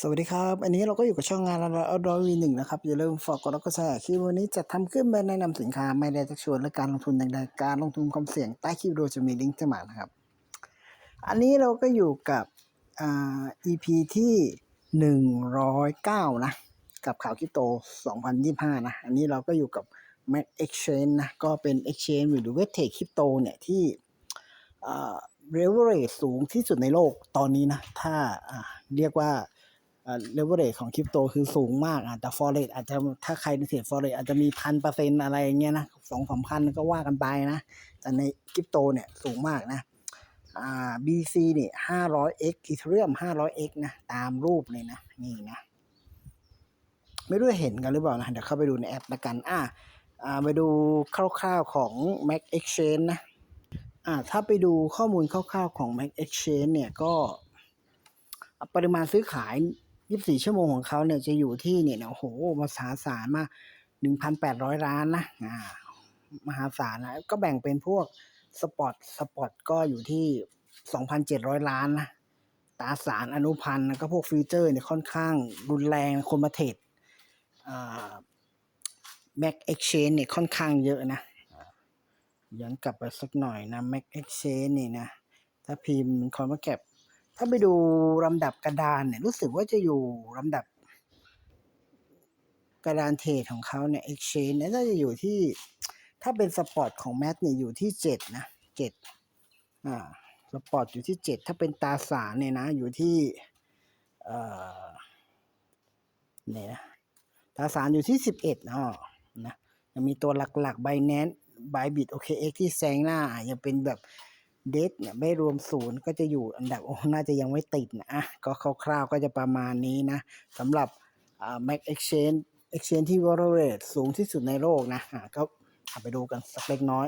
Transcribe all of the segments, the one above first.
สวัสดีครับ อันนี้เราก็อยู่กับช่องงานเราเอาดอวีหนึ่งนะครับ อย่าลืมฝากกดไลค์กดแชร์คลิปวันนี้จะทำขึ้นมาแนะนำสินค้า ไม่ได้จะชวนและการลงทุนใดๆการลงทุนความเสี่ยงใต้คลิปวิดีโอจะมีลิงก์สมัครนะครับ อันนี้เราก็อยู่กับอ่า EP ที่หนึ่งร้อยเก้านะ กับข่าวคริปโต2025นะ อันนี้เราก็อยู่กับ Mac Exchange นะ ก็เป็น Exchange หรือเวทเทคคริปโตเนี่ยที่อ่า leverage สูงที่สุดในโลกตอนนี้นะ ถ้าอ่าเรียกว่า เลเวอเรจของคริปโตคือสูงมากอะแต่ฟอเรสอาจจะถ้าใครเทรดฟอเรสอาจจะมีพันเปอร์เซ็นต์อะไรเงี้ยนะสองสามพันก็ว่ากันไปนะ แต่ในคริปโตเนี่ยสูงมากนะอ่า BC เนี่ย 500x Ethereum 500x นะ ตามรูปเลยนะ นี่นะ ไม่รู้เห็นกันหรือเปล่านะ เดี๋ยวเข้าไปดูในแอปละกัน อ่าอ่าไปดูคร่าวๆของ Mac Exchange นะอ่าถ้าไปดูข้อมูลคร่าวๆของ Mac Exchange เนี่ยก็ ปริมาณซื้อขาย 24ชั่วโมงของเขาเนี่ยจะอยู่ที่เนี่ยโอ้โหมหาศาลมาก1,800ล้านนะอ่ามหาศาลนะก็แบ่งเป็นพวกสปอร์ตสปอร์ตก็อยู่ที่2,700ล้านนะตราสารอนุพันธ์แล้วก็พวกฟิวเจอร์เนี่ยค่อนข้างรุนแรงคนมาเทรดอ่า Mac Exchange เนี่ยค่อนข้างเยอะนะย้อนกลับไปสักหน่อยนะ Mac Exchange นี่นะ ถ้าพิมพ์คอนมาแคป ถ้าไปดูลำดับกระดานเนี่ย รู้สึกว่าจะอยู่ลำดับ กระดานเทรดของเขาเนี่ย Exchange เนี่ยน่าจะอยู่ที่ ถ้าเป็นสปอร์ตของแมทเนี่ยอยู่ที่เจ็ดนะเจ็ดอ่าสปอร์ตอยู่ที่เจ็ดถ้าเป็นตาสารเนี่ยนะ อยู่ที่เอ่อเนี่ยนะตาสารอยู่ที่สิบเอ็ดอ๋อนะยังมีตัวหลักๆ Binance Bybit OKX ที่แซงหน้ายังเป็นแบบ เดทเนี่ยไม่รวมศูนย์ก็จะอยู่อันดับโอ้น่าจะยังไม่ติดนะอะก็คร่าวๆก็จะประมาณนี้นะสำหรับอ่า Mac Exchange Exchange ที่ Value Rate สูงที่สุดในโลกนะอะก็ไปดูกันสักเล็กน้อย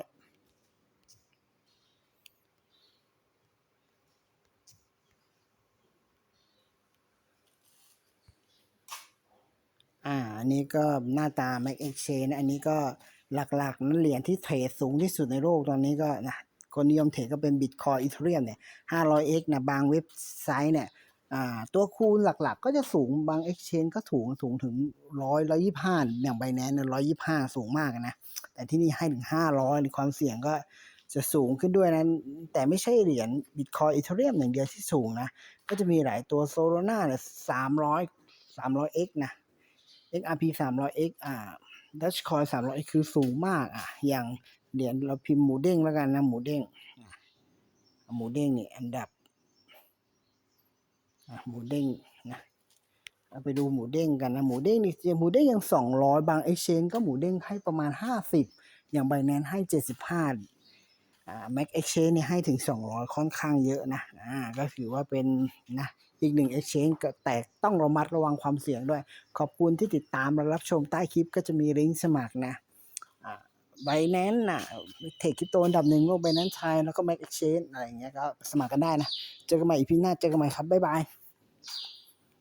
อ่าอันนี้ก็หน้าตา Mac Exchange นอันนี้ก็หลักๆนั้นเหรียญที่เทรดสูงที่สุดในโลกตอนนี้ก็นะ คนนิยมเทรดก็เป็น Bitcoin Ethereum เนี่ย 500x นะบางเว็บไซต์เนี่ยตัวคูณหลักๆ ก็จะสูงบาง Exchange ก็สูงสูงถึงร้อยร้อยยี่ห้าอย่างไบแนนร้อยยี่ห้าสูงมากนะ แต่ที่นี่ให้ถึงห้าร้อยความเสี่ยงก็จะสูงขึ้นด้วยนะ แต่ไม่ใช่เหรียญ Bitcoin Ethereum อย่างเดียวที่สูงนะ ก็จะมีหลายตัว Solana เนี่ยสามร้อยสา มร้อย x นะ XRP 300x อ่า Dogecoin 300x คือสูงมากอะ อย่างเหรียญเราพิมพ์หมูเด้งแล้วกันนะ หมูเด้งอะหมูเด้งนี่อันดับอะหมูเด้งนะเอาไปดูหมูเด้งกันนะ หมูเด้งนี่หมูเด้งยังสองร้อยบาง exchange ก็หมูเด้งให้ประมาณห้าสิบอย่าง Binance ให้เจ็ดสิบห้าอ่า Mac Exchange นี่ให้ถึงสองร้อยค่อนข้างเยอะนะอ่าก็ถือว่าเป็นนะอีกหนึ่ง exchange ก็แต่ต้องระมัดระวังความเสี่ยงด้วย ขอบคุณที่ติดตามและรับชมใต้คลิปก็จะมีลิงก์สมัครนะไบแนนน่ะเทคคริปโตอันดับหนึ่งโลกไบแนนไทยแล้วก็แม็กเอ็กชแนนอะไรอย่างเงี้ยก็สมัครกันได้นะ เจอกันใหม่อีพีหน้าเจอกันใหม่ครับ บ๊ายบาย